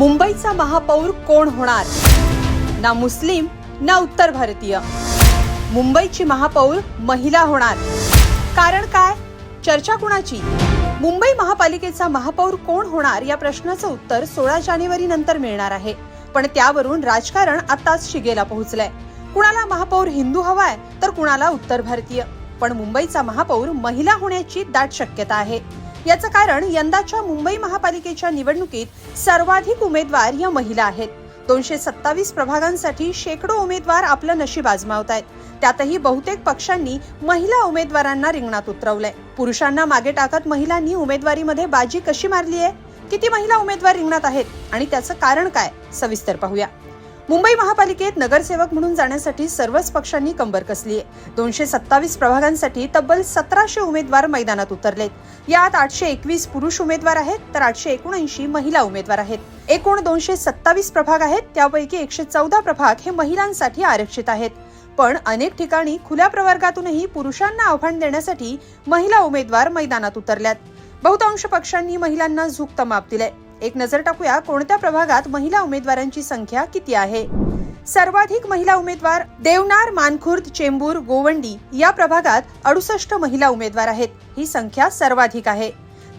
मुंबईचा महापौर कोण होणार? ना मुस्लिम ना उत्तर भारतीय. मुंबईची महापौर महिला होणार. कारण काय? चर्चा कुणाची? मुंबई महापालिकेचा महापौर कोण होणार या प्रश्नाचं उत्तर सोळा जानेवारी नंतर मिळणार आहे. पण त्यावरून राजकारण आताच शिगेला पोहोचलंय. कुणाला महापौर हिंदू हवाय तर कुणाला उत्तर भारतीय. पण मुंबईचा महापौर महिला होण्याची दाट शक्यता आहे. याचं कारण यंदाच्या मुंबई महापालिकेच्या निवडणुकीत सर्वाधिक उमेदवार या महिला आहेत. दोनशे सत्तावीस प्रभागांसाठी शेकडो उमेदवार आपलं नशीब आजमावत आहेत त्यातही बहुतेक पक्षांनी महिला उमेदवारांना रिंगणात उतरवलंय. पुरुषांना मागे टाकत महिलांनी उमेदवारीमध्ये बाजी कशी मारली आहे किती महिला उमेदवार रिंगणात आहेत? आणि त्याचं कारण काय? सविस्तर पाहूया. मुंबई महापालिकेत नगरसेवक म्हणून जाण्यासाठी सर्वच पक्षांनी कंबर कसली आहे. दोनशे सत्तावीस प्रभागांसाठी तब्बल सतराशे उमेदवार मैदानात उतरलेत. यात आठशे एकवीस पुरुष उमेदवार आहेत तर आठशे एकोणऐंशी महिला उमेदवार आहेत. एकूण दोनशे सत्तावीस प्रभाग आहेत त्यापैकी एकशे चौदा प्रभाग हे महिलांसाठी आरक्षित आहेत. पण अनेक ठिकाणी खुल्या प्रवर्गातूनही पुरुषांना आव्हान देण्यासाठी महिला उमेदवार मैदानात उतरल्यात. बहुतांश पक्षांनी महिलांना झुकतं माप दिलंय. एक नजर टाकूया कोणत्या प्रभागात महिला उमेदवारांची संख्या किती आहे? सर्वाधिक महिला उमेदवार देवनार मानखुर्द चेंबूर गोवंडी या प्रभागात अडुसष्ट महिला उमेदवार आहेत. ही संख्या सर्वाधिक आहे.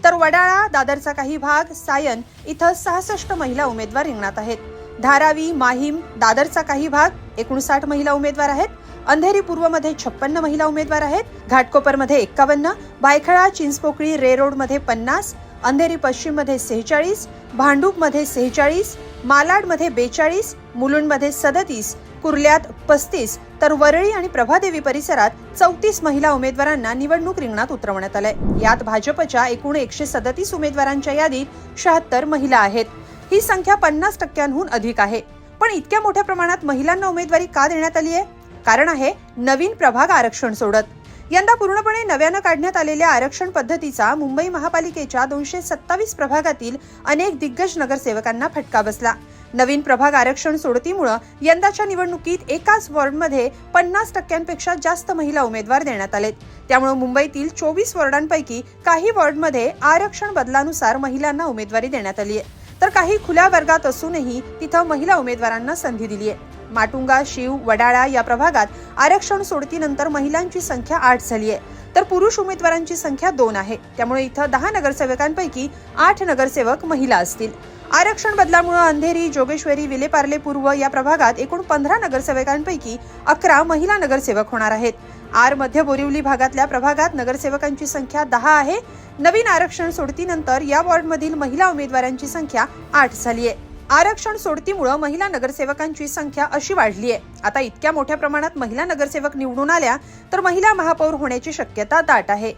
तर वडाळा दादरचा काही भाग सायन इथं सहासष्ट महिला उमेदवार रिंगणात आहेत. धारावी माहीम दादरचा काही भाग एकोणसाठ महिला उमेदवार आहेत. अंधेरी पूर्वमध्ये छप्पन्न महिला उमेदवार आहेत. घाटकोपरमध्ये एक्कावन्न भायखळा चिंचपोकळी रे रोडमध्ये पन्नास अंधेरी पश्चिममध्ये सेहेचाळीस भांडूपमध्ये सेहेचाळीस मालाडमध्ये बेचाळीस मुलुंडमध्ये सदतीस कुर्ल्यात पस्तीस तर वरळी आणि प्रभादेवी परिसरात चौतीस महिला उमेदवारांना निवडणूक रिंगणात उतरवण्यात आलंय. यात भाजपच्या एकूण एकशे सदतीस उमेदवारांच्या यादीत शहात्तर महिला आहेत. ही संख्या पन्नास टक्क्यांहून अधिक आहे. पण इतक्या मोठ्या प्रमाणात महिलांना उमेदवारी का देण्यात आली आहे कारण आहे नवीन प्रभाग आरक्षण सोडत. यंदा पूर्णपणे नव्यानं काढण्यात आलेल्या आरक्षण पद्धतीचा मुंबई महापालिकेच्या दोनशे सत्तावीस प्रभागातील अनेक दिग्गज नगरसेवकांना फटका बसला. नवीन प्रभाग आरक्षण सोडतीमुळं यंदाच्या निवडणुकीत एकाच वॉर्डमध्ये पन्नास टक्क्यांपेक्षा जास्त महिला उमेदवार देण्यात आलेत. त्यामुळे मुंबईतील चोवीस वॉर्डांपैकी काही वॉर्डमध्ये आरक्षण बदलानुसार महिलांना उमेदवारी देण्यात आली आहे तर काही खुल्या वर्गात असूनही तिथं महिला उमेदवारांना संधी दिली आहे माटुंगा शिव वडाळा या प्रभागात आरक्षण सोडतीनंतर महिलांची संख्या आठ झाली आहे. तर पुरुष उमेदवारांची संख्या दोन आहे. त्यामुळे इथं दहा नगरसेवकांपैकी आठ नगरसेवक महिला असतील. आरक्षण बदलामुळे अंधेरी जोगेश्वरी विलेपार्ले पूर्व या प्रभागात एकूण पंधरा नगरसेवकांपैकी अकरा महिला नगरसेवक होणार आहेत. आर मध्य बोरिवली भागातल्या प्रभागात नगरसेवकांची संख्या दहा आहे. नवीन आरक्षण सोडतीनंतर या वॉर्डमधील महिला उमेदवारांची संख्या आठ झाली आहे. आरक्षण सोडतीमुळे महिला नगरसेवकांची संख्या अशी वाढली आहे. आता इतक्या मोठ्या प्रमाणात महिला नगरसेवक निवडून आल्या तर महिला महापौर होण्याची शक्यता दाट आहे.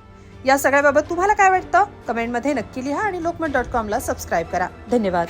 या सगळ्याबाबत तुम्हाला काय वाटतं? कमेंटमध्ये नक्की लिहा आणि लोकमत डॉट कॉमला सबस्क्राईब करा. धन्यवाद.